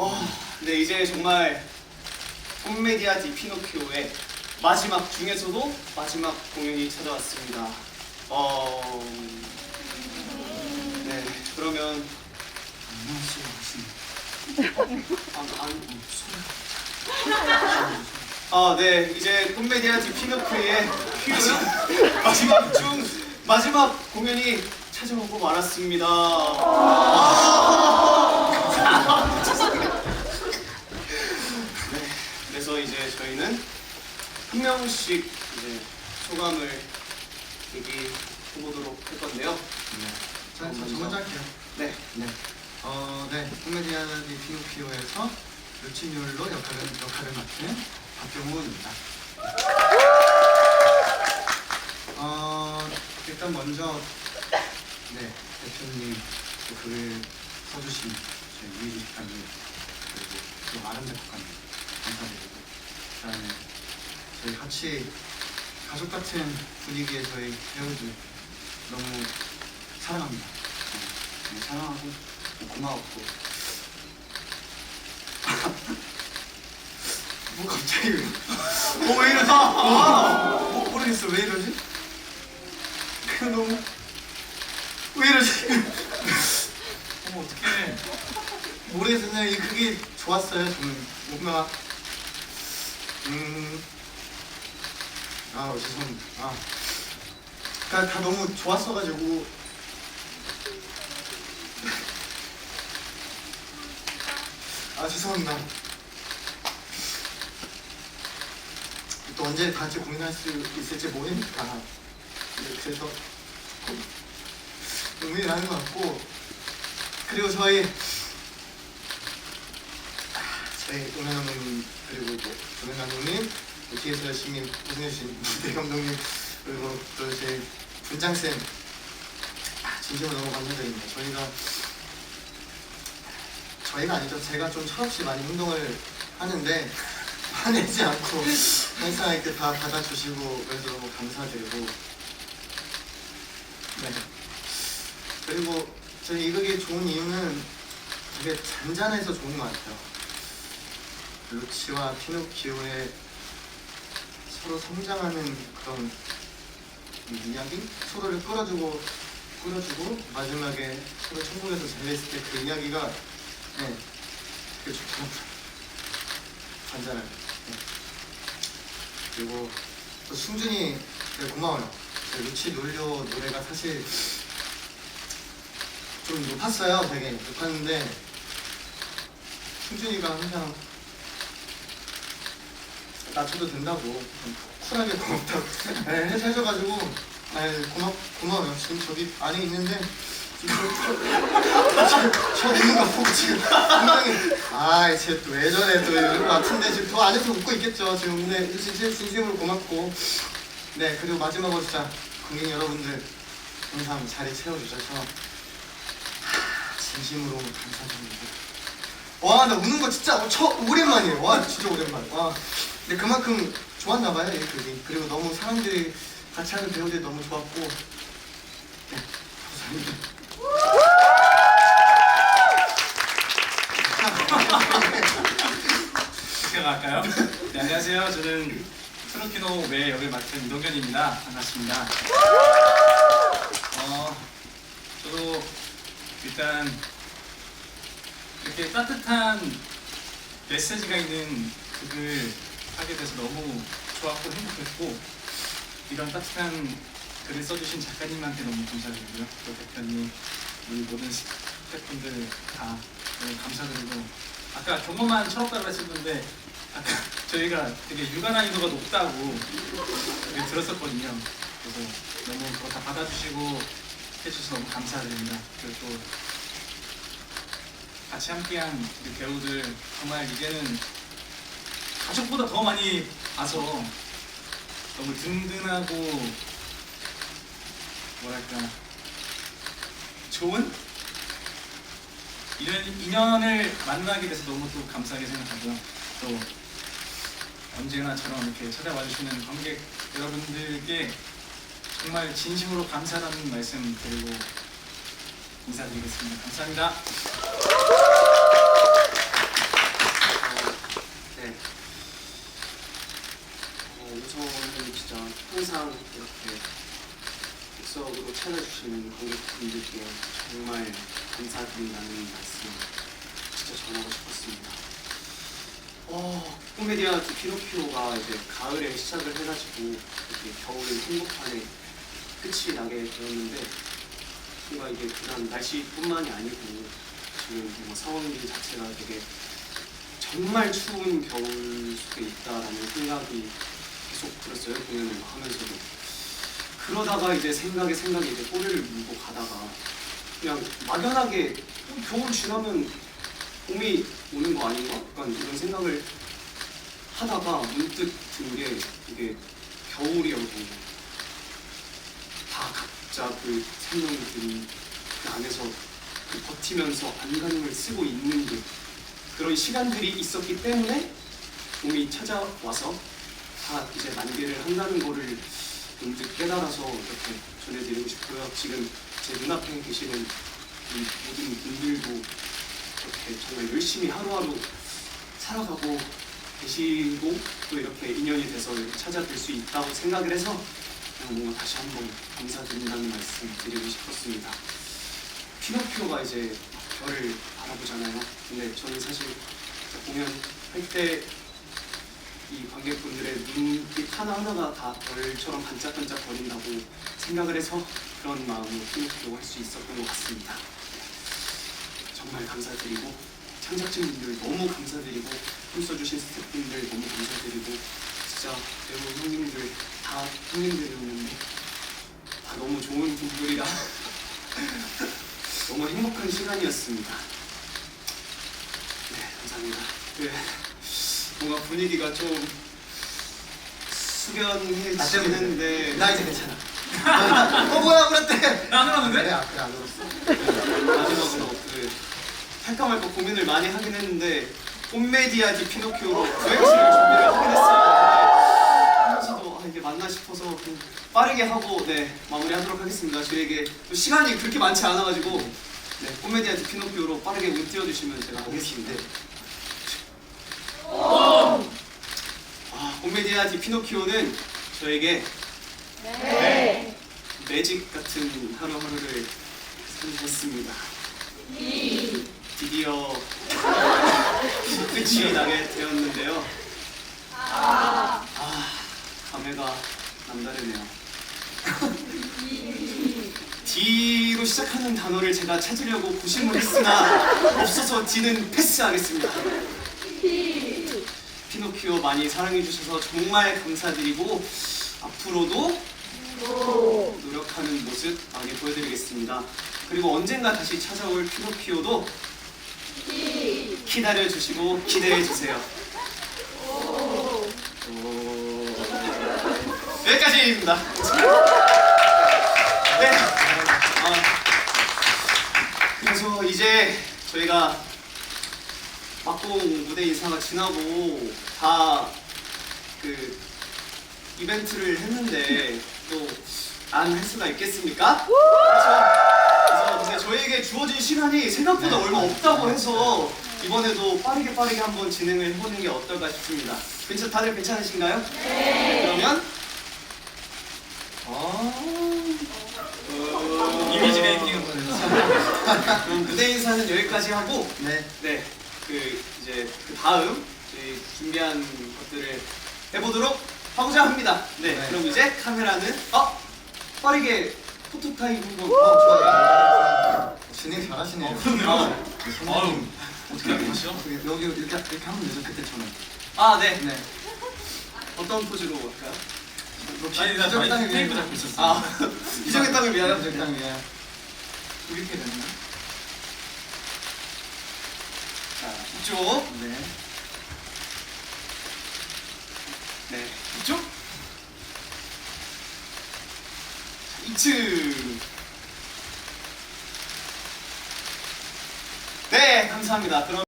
어, 네 이제 정말 콤메디아 디 피노키오의 마지막 중에서도 마지막 공연이 찾아왔습니다. 어, 네 그러면 아, 네 이제 콤메디아 디 피노키오의 마지막 중 마지막 공연이 찾아오고 말았습니다. 네, 이제 저희는 한 명씩 이제 소감을 얘기해 보도록 할 건데요. 자, 저, 저 먼저 할게요. 네, 네. 어, 네. 코미디아니 피노키오에서 루치뇰로 역할을, 역할을 맡은 박경호입니다. 어, 일단 먼저, 네. 대표님, 또 글을 써주신 저희 유희지 작가님, 그리고 또 작가님, 감사드리고, 그 다음에 저희 같이 가족 같은 분위기의 저희 배우들 너무 사랑합니다. 네, 사랑하고 고마웠고 뭐 갑자기 어왜 이러지? 아, 뭐, 모르겠어 왜 이러지? 그냥 너무 왜 이러지? 어머 어떡해 모르겠어 그냥 이- 그게 좋았어요 저는 뭔가 음 아 죄송합니다. 아. 그러니까 다 너무 좋았어가지고. 아 죄송합니다. 또 언제 다 같이 공연할 수 있을지 모르니까 네, 그래서 고민이 나는 것 같고. 그리고 저희 아, 저희 동현 감독님 그리고 또 동현 감독님 또 뒤에서 열심히 고생해주신 대 감독님 그리고 또 제 분장 쌤 아, 진심으로 너무 감사드립니다. 저희가 저희가 아니죠. 제가 좀 철없이 많이 행동을 하는데 화내지 않고 항상 이렇게 다 받아주시고 그래서 너무 감사드리고 네. 그리고 저희 이 극이 좋은 이유는 되게 잔잔해서 좋은 것 같아요. 루치와 피노키오의 서로 성장하는 그런 이야기? 서로를 끌어주고 끌어주고 마지막에 서로 천국에서 잘렸을 때 그 이야기가 네, 그게 좋더라고요. 잔잔하게. 네. 그리고 또 승준이 되게 고마워요. 그 루치 놀려 노래가 사실 좀 높았어요. 되게 높았는데 승준이가 항상 낮춰도 된다고 좀 쿨하게 고맙다고 네, 해줘가지고 아 고마 고마워요. 지금 저기 안에 있는데 지금 저, 저, 저 있는 거 보고 지금 분명히 아쟤또왜 저래 또 이럴 것 같은데 지금 더 안에서 웃고 있겠죠. 지금 근데 진짜 진심으로 고맙고 네 그리고 마지막으로 진짜 국민 여러분들 항상 자리 채워주셔서 하, 진심으로 감사드립니다. 와 나 우는 거 진짜 처, 오랜만이에요. 와 진짜 오랜만. 와 근데 그만큼 좋았나 봐요 이 글이. 그리고 너무 사람들이 같이 하는 배우들이 너무 좋았고 네 감사합니다. 제가 할까요? 네, 안녕하세요. 저는 트로키노 외 역을 맡은 이동현입니다. 반갑습니다. 어, 저도 일단 이렇게 따뜻한 메시지가 있는 극을 하게 돼서 너무 좋았고 행복했고 이런 따뜻한 글을 써주신 작가님한테 너무 감사드리고요. 또 대표님, 우리 모든 스태프분들 다 너무 감사드리고 아까 경험만 철없다고 했었는데 아까 저희가 되게 육아 난이도가 높다고 들었었거든요. 그래서 너무 그거 다 받아주시고 해주셔서 너무 감사드립니다. 그리고 또 같이 함께한 우리 배우들 정말 이제는 가족보다 더 많이 봐서 너무 든든하고 뭐랄까 좋은 이런 인연을 만나게 돼서 너무 또 감사하게 생각하고요. 또 언제나처럼 이렇게 찾아와 주시는 관객 여러분들께 정말 진심으로 감사하다는 말씀 드리고 인사드리겠습니다. 감사합니다. 정말 감사드린다는 말씀 진짜 전하고 싶었습니다. 어, 코미디언트 피노키오가 이제 가을에 시작을 해가지고 이렇게 겨울 한복판에 끝이 나게 되었는데 뭔가 이게 그냥 날씨뿐만이 아니고 지금 뭔가 상황들 자체가 되게 정말 추운 겨울 속에 있다라는 생각이 계속 들었어요 공연을 하면서도 그러다가 이제 생각에 생각에 이제 꼬리를 물고 가다가 그냥 막연하게 어, 겨울 지나면 봄이 오는 거 아닌가? 약간 이런 생각을 하다가 문득 든 게 이게 겨울이어서 다 각자 그 생명들이 그 안에서 그 버티면서 안간힘을 쓰고 있는 게 그런 시간들이 있었기 때문에 봄이 찾아와서 다 이제 만개를 한다는 거를 문득 깨달아서 이렇게 전해드리고 싶고요. 지금 제 눈앞에 계시는 이 모든 분들도 이렇게 정말 열심히 하루하루 살아가고 계시고 또 이렇게 인연이 돼서 찾아뵐 수 있다고 생각을 해서 뭔가 다시 한번 감사드린다는 말씀 드리고 싶었습니다. 피노키오가 이제 별을 바라보잖아요. 근데 저는 사실 공연 할 때 이 관객분들의 눈빛 하나하나가 다 별처럼 반짝반짝 거린다고 생각을 해서 그런 마음으로 피노키오 할수 있었던 것 같습니다. 정말 감사드리고 창작진분들 너무 감사드리고 힘써주신 스태프분들 너무 감사드리고 진짜 배우 형님들 다 형님들이었는데 다 너무 좋은 분들이라 너무 행복한 시간이었습니다. 네, 감사합니다. 네, 뭔가 분위기가 좀 숙연해지는데 나 이제 괜찮아. 어 뭐야 그랬대. 나안 울었는데? 그래 앞에 안 울었어. 마지막으로 그 할까 말까 고민을 많이 하긴 했는데 콤메디아 디 피노키오로 여행시를 준비를 하긴 했습니다. 하면서도 아, 이게 맞나 싶어서 그냥 빠르게 하고 네 마무리하도록 하겠습니다. 저에게 또 시간이 그렇게 많지 않아가지고 네 콤메디아 디 피노키오로 빠르게 운 띄워주시면 제가 하겠습니다. 디 피노키오는 저에게 매직 같은 하루하루를 산했습니다. 드디어 끝이 나게 되었는데요. 아, 감회가 남다르네요. D로 시작하는 단어를 제가 찾으려고 고심을 했으나 없어서 D는 패스하겠습니다. 피노키오 많이 사랑해주셔서 정말 감사드리고 앞으로도 노력하는 모습 많이 보여드리겠습니다. 그리고 언젠가 다시 찾아올 피노키오도 기다려주시고 기대해주세요. 여기까지입니다. 네. 어, 그래서 이제 저희가 막공 무대 인사가 지나고 다 그 이벤트를 했는데 또 안 할 수가 있겠습니까? 그렇죠? 그래서 근데 저희에게 주어진 시간이 생각보다 네. 얼마 없다고 해서 이번에도 빠르게 빠르게 한번 진행을 해보는 게 어떨까 싶습니다. 괜찮, 다들 괜찮으신가요? 네. 그러면 아, 어, 이미지 메이킹을 보내주세요. 그럼 무대 인사는 여기까지 하고 네. 네, 그 이제 그 다음 저희 준비한 것들을 해보도록 하고자 합니다. 네, 네. 그럼 이제 카메라는 어 빠르게 포토 타임 한번. 어 좋아요. 진행 잘하시네요. 어, 그럼요. 아유, 어떻게 계시죠? 여기 이렇게 이렇게 하면 되죠 그때처럼. 아, 네. 네. 어떤 포즈로 할까요? 아니, 나 땅을 테이프. 잡고 있었어. 아, 이정의 땅을 위하여. 기적의 땅을 위하여. 이렇게 되는 자, 이쪽. 네. 네, 이쪽. 자, 2층. 네, 감사합니다. 그럼.